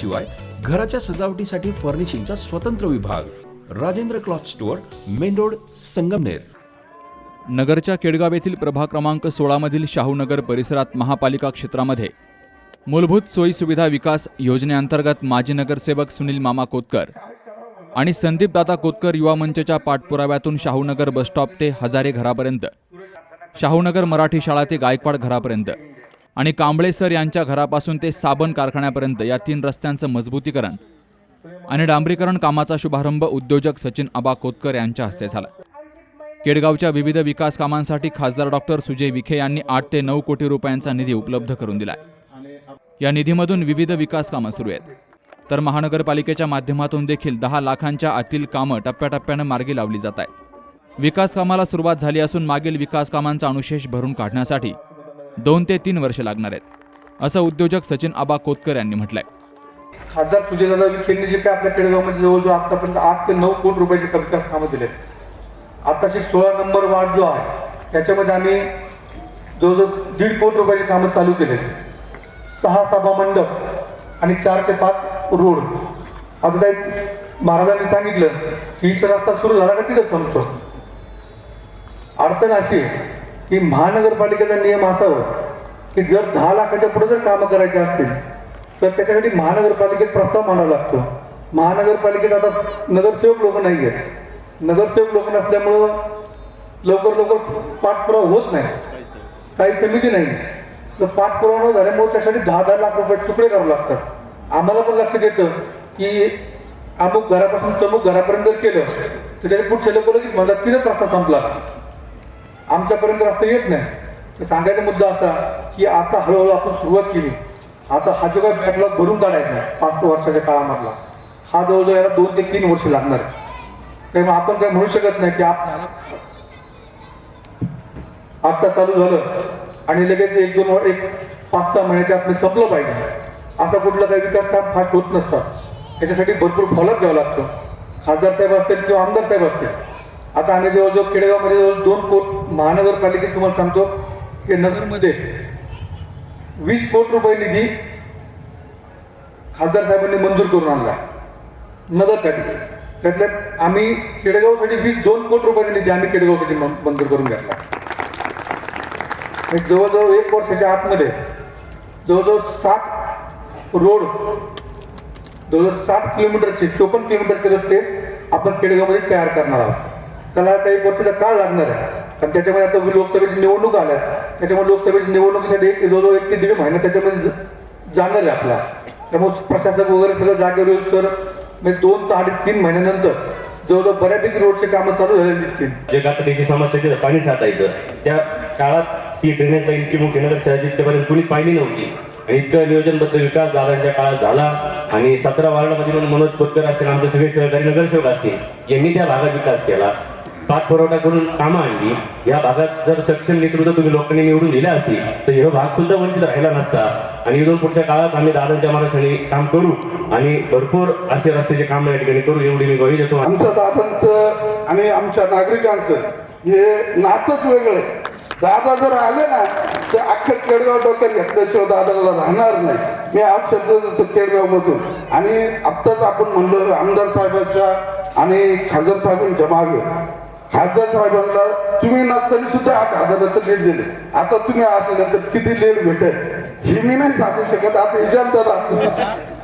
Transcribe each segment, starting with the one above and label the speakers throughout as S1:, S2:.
S1: शिवाय घराच्या सजावटीसाठी फर्निशिंगचा स्वतंत्र विभाग. Rajendra cloth store main road Sangamner.
S2: नगरच्या केडगाव येथील प्रभाग क्रमांक सोळामधील शाहूनगर परिसरात महापालिका क्षेत्रामध्ये मूलभूत सोयीसुविधा विकास योजनेअंतर्गत माजी नगरसेवक सुनील मामा कोतकर आणि संदीपदादा कोतकर युवा मंचच्या पाठपुराव्यातून शाहूनगर बसस्टॉप ते हजारे घरापर्यंत शाहूनगर मराठी शाळा ते गायकवाड घरापर्यंत. आणि कांबळे सर यांच्या घरापासून ते साबण कारखान्यापर्यंत या तीन रस्त्यांचं मजबूतीकरण आणि डांबरीकरण कामाचा शुभारंभ उद्योजक सचिन आबा कोतकर यांच्या हस्ते झाला. केडगावच्या विविध विकास कामांसाठी खासदार डॉक्टर सुजय विखे यांनी आठ ते नऊ कोटी रुपयांचा निधी उपलब्ध करून दिला या निधीमधून विविध विकास कामं सुरू आहेत. तर महानगरपालिकेच्या माध्यमातून देखील दहा लाखांच्या आतील कामं टप्प्याटप्प्यानं मार्गी लावली जात आहेत. विकास कामाला सुरुवात झाली असून मागील विकास कामांचा अनुशेष भरून काढण्यासाठी दोन ते तीन वर्ष लागणार आहेत. असं उद्योजक सचिन आबा कोतकर यांनी म्हटलंय.
S3: खासदार सुजयदादा विखेंनी जे काय आपल्या खेडेगावमध्ये जवळजवळ आतापर्यंत आठ ते नऊ कोटी रुपयाचे विकास कामं दिले आताशी सोळा नंबर वार्ड जो आहे त्याच्यामध्ये आम्ही जवळजवळ दीड कोटी रुपयाची कामं चालू केले सहा सभा मंडप आणि चार ते पाच रोड. आता एक महाराजांनी सांगितलं की इथं रस्ता सुरू झाला का तिथं संपतो. अडचण अशी की महानगरपालिकेचा नियम असावा की जर दहा लाखाच्या पुढे जर कामं करायची असतील तर त्याच्यासाठी महानगरपालिकेत प्रस्ताव मांडावा लागतो. महानगरपालिकेत आता नगरसेवक लोक नाही आहेत. नगरसेवक लोक नसल्यामुळं लवकर लवकर पाठपुरावा होत नाही. स्थायी समिती नाही. तर पाठपुरावा न झाल्यामुळे त्यासाठी दहा दहा लाख रुपये तुकडे करावे लागतात. आम्हाला पण लक्षात येतं की अमुक घरापासून तमुक घरापर्यंत जर केलं तर त्याच्या पुढच्या लोक लगेच म्हणतात तिथंच रस्ता संपला. आमच्यापर्यंत रस्ता येत नाही. तर सांगायचा मुद्दा असा की आता हळूहळू आपण सुरुवात केली. आता हा जो काय बॅकलॉग भरून काढायचा आहे पाच सहा वर्षाच्या काळामधला हा जवळजवळ याला दोन ते तीन वर्ष लागणार आहे. त्यामुळे आपण काय म्हणू शकत नाही की आप आत्ता चालू झालं आणि लगेच एक दोन एक पाच सहा महिन्याच्या आत संपलं पाहिजे. असा कुठला काही विकास काम फास्ट होत नसतात. त्याच्यासाठी भरपूर फॉलोअप घ्यावं लागतं. खासदार साहेब असतील किंवा आमदार साहेब असतील आता आम्ही जवळजवळ खेडेगावमध्ये जवळ दोन कोट महानगरपालिकेत तुम्हाला सांगतो की नगरमध्ये वीस कोटी रुपये निधी खासदार साहेबांनी मंजूर करून आणला नगरसाठी. त्यातल्या आम्ही खेडेगावसाठी वीस दोन कोटी रुपयाचा निधी आम्ही खेडेगावसाठी मंजूर करून घेतला जवळजवळ एक वर्षाच्या आतमध्ये जवळजवळ साठ रोड जवळजवळ साठ किलोमीटरचे चोपन्न किलोमीटरचे रस्ते आपण खेडेगावमध्ये तयार करणार आहोत. त्याला आता एक वर्षाचा काळ लागणार आहे. कारण त्याच्यामध्ये आता लोकसभेची निवडणूक आल्या. त्याच्यामुळे लोकसभेच्या निवडणुकीसाठी एक जवळजवळ एक ते दीड महिना त्याच्यामध्ये जाणार आहे आपला. त्यामुळे प्रशासक वगैरे सगळं जागेवर येऊस तर म्हणजे दोन ते अडीच तीन महिन्यानंतर जवळजवळ बऱ्यापैकी रोडचे कामं चालू झालेली दिसतील.
S4: जे गाठीची समस्या तिथं पाणी साठायचं त्या काळात ती ड्रेनेज लाईन इतकी मोठी नगर शहरात इथपर्यंत कुणी पाहिली नव्हती. आणि इतकं नियोजनबद्ध विकास दादांच्या काळात झाला. आणि सतरा वार्डामध्ये म्हणून मनोज खोतकर असतील आमचे सगळे सहकारी नगरसेवक असतील यांनी त्या भागात विकास केला. पाठपुरवठा करून कामं आणली. या भागात जर सक्षम नेतृत्व तुम्ही लोकांनी निवडून दिले असतील तर हे भाग सुद्धा वंचित राहिला नसता. आणि इथून पुढच्या काळात आम्ही दादांच्या महाराष्ट्राने काम करू आणि भरपूर असे रस्त्याचे काम या ठिकाणी करू एवढी मी ग्वाही देतो.
S5: आमचं दादांचं आणि आमच्या नागरिकांचं हे नातच वेगळं दादा जर आले ना तर अख्खं केडगाव डोक्यात घेतल्याशिवाय दादाला राहणार नाही. मी आज शब्द देतो केडगावमधून. आणि आत्ताच आपण म्हणलो आमदार साहेबांच्या आणि खासदार साहेबांच्या मागे. खासदार साहेबांना तुम्ही नसताना सुद्धा आठ हजाराचं लेट दिले. आता तुम्ही असल्यानंतर किती लेट भेटेल? हे मी नाही सांगू शकत. आता विचारतात दाखवू.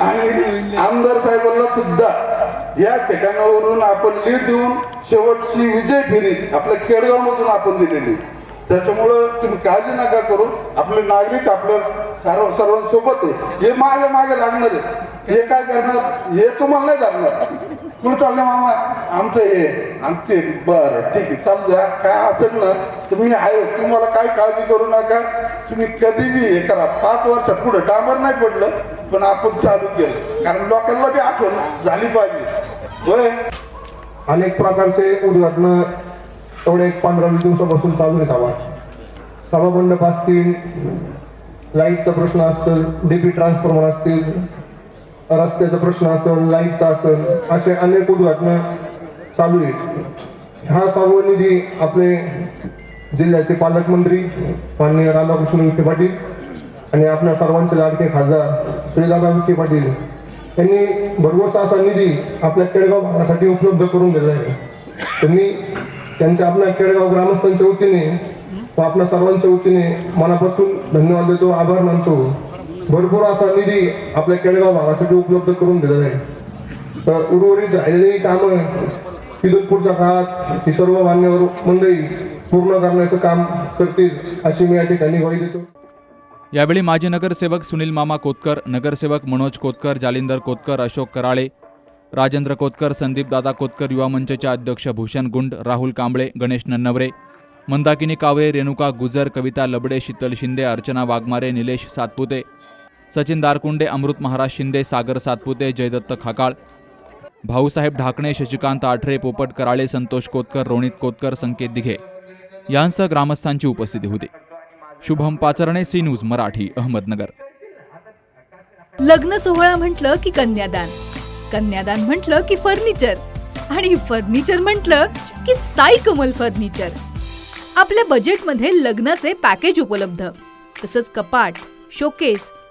S5: आणि आमदार साहेबांना सुद्धा या ठिकाणावरून आपण लीड देऊन शेवटची विजय फेरी आपल्या खेडगाव मधून आपण दिलेली. त्याच्यामुळं तुम्ही काळजी नका करू. आपले नागरिक आपल्या सर्व सर्वांसोबत आहे. हे मागे मागे लागणार आहे. हे काय करणार? हे तुम्हाला नाही लागणार. कुठं चाललं मामा? आमचं हे आमचे बरं ठीक आहे चालू द्या. काय असेल ना तुम्ही आहे तुम्हाला काय काळजी करू नका. तुम्ही कधी बी हे करा. पाच वर्षात पुढं डांबर नाही पडलं पण आपण चालू केलं. कारण लोकांना बी आठवण झाली पाहिजे. होय?
S6: अनेक प्रकारचे उद्घाटनं तेवढे एक पंधरा वीस दिवसापासून चालू आहेत आम्हाला सभामंडप असतील लाईटचा प्रश्न असेल डीपी ट्रान्सफॉर्मर असतील रस्त्याचा प्रश्न असेल लाईटचा असेल असे अनेक उद्घाटनं चालू आहेत. हा सर्व निधी आपले जिल्ह्याचे पालकमंत्री माननीय राधाकृष्ण विखे पाटील आणि आपल्या सर्वांचे लाडके खासदार सुनीलदादा विखे पाटील यांनी भरघोस असा निधी आपल्या केळगाव भागासाठी उपलब्ध करून दिला आहे. त्यांनी त्यांच्या आपल्या केळगाव ग्रामस्थांच्या वतीने व आपल्या सर्वांच्या वतीने मनापासून धन्यवाद देतो आभार मानतो. भरपूर असा निधी आपल्या केळगाव भागासाठी उपलब्ध करून दिलेला आहे. तर उर्वरित राहिलेली कामं तिथून पुढच्या काळात ही सर्व मान्यवर मंडळी पूर्ण करण्याचं काम करतील अशी मी या ठिकाणी ग्वाही देतो.
S2: यावेळी माजी नगरसेवक सुनील मामा कोतकर नगरसेवक मनोज कोतकर जालिंदर कोतकर अशोक कराळे राजेंद्र कोतकर संदीप दादा कोतकर युवा मंचच्या अध्यक्ष भूषण गुंड राहुल कांबळे गणेश नन्नवरे मंदाकिनी कावळे रेणुका गुजर कविता लबडे शीतल शिंदे अर्चना वाघमारे निलेश सातपुते सचिन दारकुंडे अमृत महाराज शिंदे सागर सातपुते जयदत्त खाकाळ भाऊसाहेब ढाकणे शशिकांत आठरे पोपट कराळे संतोष कोतकर रोनित कोतकर संकेत दिघे यांसह ग्रामस्थांची उपस्थिती होती. Shubham Pacharne C news Marathi Ahmednagar.
S7: लग्न सोहळा म्हटलं की कन्यादान. कन्यादान म्हटलं की फर्निचर. आणि फर्निचर म्हटलं की साई कमल फर्निचर. आपल्या बजेटमध्ये लग्नाचे पॅकेज उपलब्ध. तसंच कपाट showcase